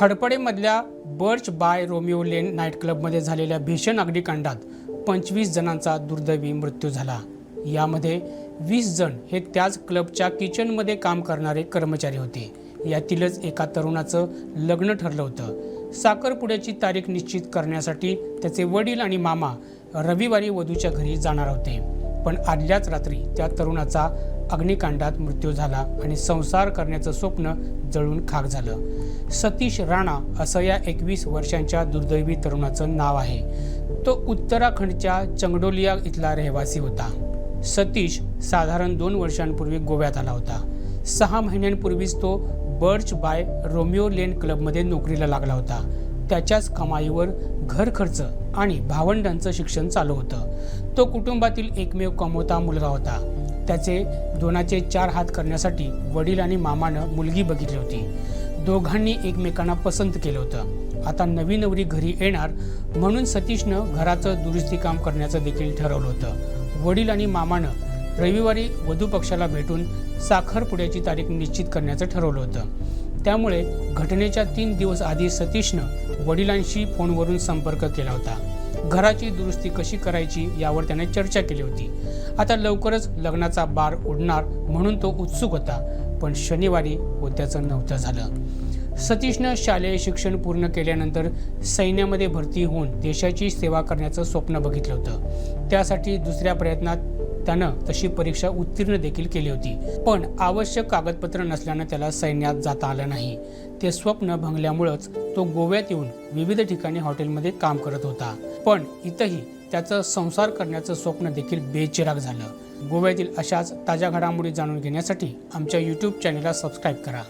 हडपडेमधल्या Birch by Romeo Lane night क्लबमध्ये झालेल्या भीषण अग्निकांडात पंचवीस जणांचा दुर्दैवी मृत्यू झाला. यामध्ये वीस जण हे त्याच क्लबच्या किचनमध्ये काम करणारे कर्मचारी होते. यातीलच एका तरुणाचं लग्न ठरलं होतं. साखरपुड्याची तारीख निश्चित करण्यासाठी त्याचे वडील आणि मामा रविवारी वधूच्या घरी जाणार होते. पण आदल्याच रात्री त्या तरुणाचा अग्निकांडात मृत्यू झाला आणि संसार करण्याचं स्वप्न जळून खाक झालं. सतीश राणा असं या एकवीस वर्षांच्या दुर्दैवी तरुणाचं नाव आहे. तो उत्तराखंडच्या चंगडोलिया इथला रहिवासी होता. सतीश साधारण दोन वर्षांपूर्वी गोव्यात आला होता. सहा महिन्यांपूर्वीच तो बर्च बाय रोमिओ लेन क्लबमध्ये नोकरीला लागला होता. त्याच्याच कमाईवर घर खर्च आणि भावंडांचं शिक्षण चालू होतं. तो कुटुंबातील एकमेव कमवता मुलगा होता. त्याचे दोनाचे चार हात करण्यासाठी वडील आणि मामानं मुलगी बघितली होती. दोघांनी एकमेकांना पसंत केलं होतं. आता नवी नवरी घरी येणार म्हणून सतीशनं घराचं दुरुस्ती काम करण्याचं देखील ठरवलं होतं. वडील आणि मामानं रविवारी वधू पक्षाला भेटून साखरपुड्याची तारीख निश्चित करण्याचं ठरवलं होतं. त्यामुळे घटनेच्या तीन दिवस आधी सतीशनं वडिलांशी फोनवरून संपर्क केला होता. घराची दुरुस्ती कशी करायची यावर त्याने चर्चा केली होती. आता लवकरच लग्नाचा बार उडणार म्हणून तो उत्सुक होता पण शनिवारी होत्याचं नव्हतं झालं. सतीशनं शालेय शिक्षण पूर्ण केल्यानंतर सैन्यामध्ये भरती होऊन देशाची सेवा करण्याचं स्वप्न बघितलं होतं. त्यासाठी दुसऱ्या प्रयत्नात त्यानं तशी परीक्षा उत्तीर्ण देखील केली होती. पण आवश्यक कागदपत्र नसल्यानं त्याला सैन्यात जाता आलं नाही. ते स्वप्न भंगल्यामुळंच तो गोव्यात येऊन विविध ठिकाणी हॉटेलमध्ये काम करत होता. पण इथंही त्याचं संसार करण्याचं स्वप्न देखील बेचिराग झालं. गोव्यातील अशाच ताज्या घडामोडी जाणून घेण्यासाठी आमच्या यूट्यूब चॅनलला सबस्क्राईब करा.